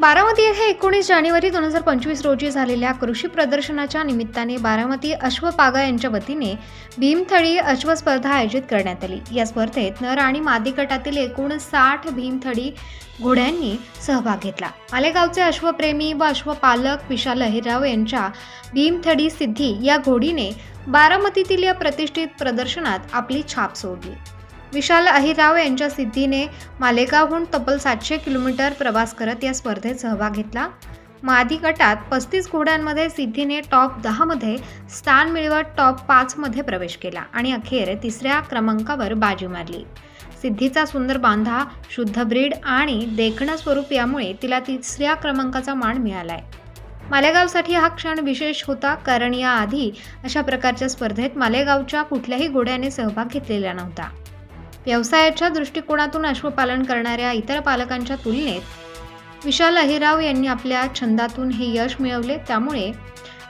बारामती येथे एकोणीस जानेवारी दोन हजार पंचवीस रोजी झालेल्या कृषी प्रदर्शनाच्या निमित्ताने बारामती अश्वपागा यांच्या वतीने भीमथळी अश्व स्पर्धा आयोजित करण्यात आली. या स्पर्धेत नर आणि मादी गटातील एकूण साठ भीमथळी घोड्यांनी सहभाग घेतला. मालेगावचे अश्वप्रेमी व अश्वपालक विशाल अहिरराव यांच्या भीमथडी सिद्धी या घोडीने बारामतीतील या प्रतिष्ठित प्रदर्शनात आपली छाप सोडली. विशाल अहिराव यांच्या सिद्धीने मालेगावहून तब्बल सातशे किलोमीटर प्रवास करत या स्पर्धेत सहभाग घेतला. मादी गटात पस्तीस घोड्यांमध्ये सिद्धीने टॉप दहामध्ये स्थान मिळवत टॉप पाचमध्ये प्रवेश केला आणि अखेर तिसऱ्या क्रमांकावर बाजी मारली. सिद्धीचा सुंदर बांधा शुद्ध ब्रीड आणि देखणं स्वरूप यामुळे तिला तिसऱ्या क्रमांकाचा मान मिळालाय. मालेगावसाठी हा क्षण विशेष होता कारण याआधी अशा प्रकारच्या स्पर्धेत मालेगावच्या कुठल्याही घोड्याने सहभाग घेतलेला नव्हता. व्यवसायाच्या दृष्टिकोनातून अश्वपालन करणाऱ्या इतर पालकांच्या तुलनेत विशाल अहिराव यांनी आपल्या छंदातून हे यश मिळवले. त्यामुळे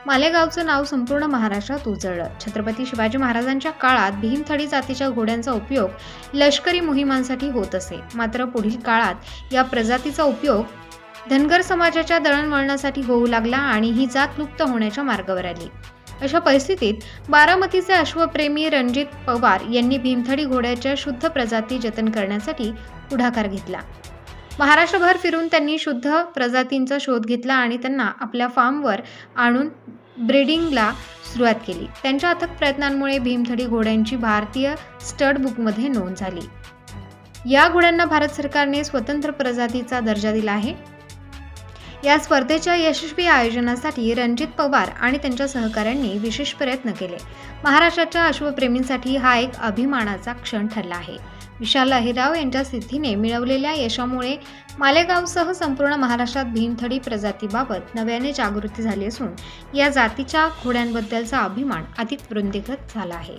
मालेगावचं नाव संपूर्ण महाराष्ट्रात उजळलं. छत्रपती शिवाजी महाराजांच्या काळात भीमथडी जातीच्या घोड्यांचा उपयोग लष्करी मोहिमांसाठी होत असे. मात्र पुढील काळात या प्रजातीचा उपयोग धनगर समाजाच्या दळणवळणासाठी होऊ लागला आणि ही जात लुप्त होण्याच्या मार्गावर आली. अशा परिस्थितीत बारामतीचे अश्वप्रेमी रणजित पवार यांनी भीमथडी घोड्याच्या शुद्ध प्रजाती जतन करण्यासाठी पुढाकार घेतला. महाराष्ट्रभर फिरून त्यांनी शुद्ध प्रजातींचा शोध घेतला आणि त्यांना आपल्या फार्मवर आणून ब्रीडिंगला सुरुवात केली. त्यांच्या अथक प्रयत्नांमुळे भीमथडी घोड्यांची भारतीय स्टड बुकमध्ये नोंद झाली. या घोड्यांना भारत सरकारने स्वतंत्र प्रजातीचा दर्जा दिला आहे. या स्पर्धेच्या यशस्वी आयोजनासाठी रणजित पवार आणि त्यांच्या सहकाऱ्यांनी विशेष प्रयत्न केले. महाराष्ट्राच्या अश्वप्रेमींसाठी हा एक अभिमानाचा क्षण ठरला आहे. विशाल अहिराव यांच्या सिद्धीने मिळवलेल्या यशामुळे मालेगावसह संपूर्ण महाराष्ट्रात भीमथडी प्रजातीबाबत नव्याने जागृती झाली असून या जातीच्या घोड्यांबद्दलचा अभिमान अधिक वृंदीगत झाला आहे.